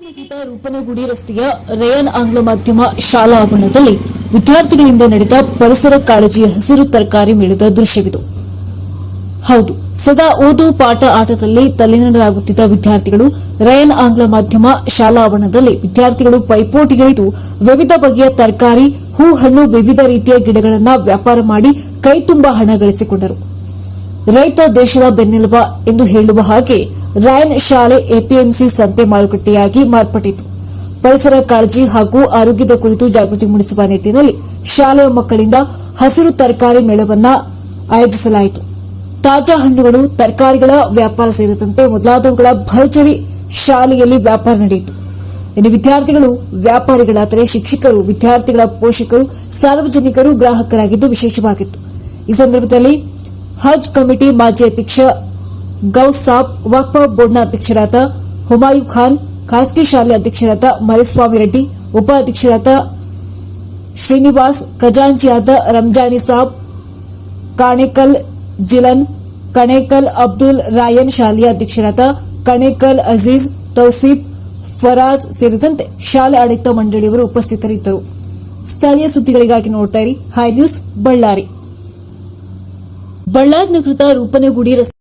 ರೂಪನಗುಡಿ ರಸ್ತೆಯ ರಯನ್ ಆಂಗ್ಲ ಮಾಧ್ಯಮ ಶಾಲಾ ಆವರಣದಲ್ಲಿ ವಿದ್ಯಾರ್ಥಿಗಳಿಂದ ನಡೆದ ಪರಿಸರ ಕಾಳಜಿ ಹಸಿರು ತರಕಾರಿ ಮೇಳದ ದೃಶ್ಯವಿದು. ಹೌದು, ಸದಾ ಓದು ಪಾಠ ಆಟದಲ್ಲಿ ತಲ್ಲೀನರಾಗುತ್ತಿದ್ದ ವಿದ್ಯಾರ್ಥಿಗಳು ರಯನ್ ಆಂಗ್ಲ ಮಾಧ್ಯಮ ಶಾಲಾ ಆವರಣದಲ್ಲಿ ವಿದ್ಯಾರ್ಥಿಗಳು ಪೈಪೋಟಿಗಳಿದ್ದು ವಿವಿಧ ಬಗೆಯ ತರಕಾರಿ ಹೂ ಹಣ್ಣು ವಿವಿಧ ರೀತಿಯ ಗಿಡಗಳನ್ನು ವ್ಯಾಪಾರ ಮಾಡಿ ಕೈ ತುಂಬಾ ಹಣ ಗಳಿಸಿಕೊಂಡರು. ರೈತ ದೇಶದ ಬೆನ್ನೆಲುಬ ಎಂದು ಹೇಳುವ ಹಾಗೆ ರಾಯನ್ ಶಾಲೆ ಎಪಿಎಂಸಿ ಸಂತೆ ಮಾರುಕಟ್ಟೆಯಾಗಿ ಮಾರ್ಪಟ್ಟಿತು. ಪರಿಸರ ಕಾಳಜಿ ಹಾಗೂ ಆರೋಗ್ಯದ ಕುರಿತು ಜಾಗೃತಿ ಮೂಡಿಸುವ ನಿಟ್ಟಿನಲ್ಲಿ ಶಾಲೆಯ ಮಕ್ಕಳಿಂದ ಹಸಿರು ತರಕಾರಿ ಮೇಳವನ್ನ ಆಯೋಜಿಸಲಾಯಿತು. ತಾಜಾ ಹಣ್ಣುಗಳು, ತರಕಾರಿಗಳ ವ್ಯಾಪಾರ ಸೇರಿದಂತೆ ಮೊದಲಾದವುಗಳ ಭರ್ಜರಿ ಶಾಲೆಯಲ್ಲಿ ವ್ಯಾಪಾರ ನಡೆಯಿತು. ಇನ್ನು ವಿದ್ಯಾರ್ಥಿಗಳು, ವ್ಯಾಪಾರಿಗಳಾದರೆ ಶಿಕ್ಷಕರು, ವಿದ್ಯಾರ್ಥಿಗಳ ಪೋಷಕರು, ಸಾರ್ವಜನಿಕರು, ಗ್ರಾಹಕರಾಗಿದ್ದು ವಿಶೇಷವಾಗಿತ್ತು. ಈ ಸಂದರ್ಭದಲ್ಲಿ ಹಜ್ ಕಮಿಟಿ ಮಾಜಿ ಅಧ್ಯಕ್ಷ ಗೌಸ್ ಸಾಬ್, ವಕ್ಫ ಬೋರ್ಡ್ನ ಅಧ್ಯಕ್ಷರಾದ ಹುಮಾಯು ಖಾನ್, ಖಾಸಗಿ ಶಾಲೆ ಅಧ್ಯಕ್ಷರಾದ ಮರಿಸ್ವಾಮಿ ರೆಡ್ಡಿ, ಉಪಾಧ್ಯಕ್ಷರಾದ ಶ್ರೀನಿವಾಸ್, ಖಜಾಂಚಿಯಾದ ರಂಜಾನಿ ಸಾಬ್, ಕಾಣೇಕಲ್ ಜಿಲನ್, ಕಣೇಕಲ್ ಅಬ್ದುಲ್ ರಾಯನ್ ಶಾಲೆಯ ಅಧ್ಯಕ್ಷರಾದ ಕಣೇಕಲ್ ಅಜೀಜ್ ತೌಸೀಫ್ ಫರಾಜ್ ಸೇರಿದಂತೆ ಶಾಲೆ ಆಡಳಿತ ಮಂಡಳಿಯವರು ಉಪಸ್ಥಿತರಿದ್ದರು. ಸ್ಥಳೀಯ ಸುದ್ದಿಗಳಿಗಾಗಿ ನೋಡ್ತಾ ಇರಿ. High news Ballari. ಬಳ್ಳಾರಿ ನಗರದ ರೂಪನಗುಡಿ ರಸ್ತೆ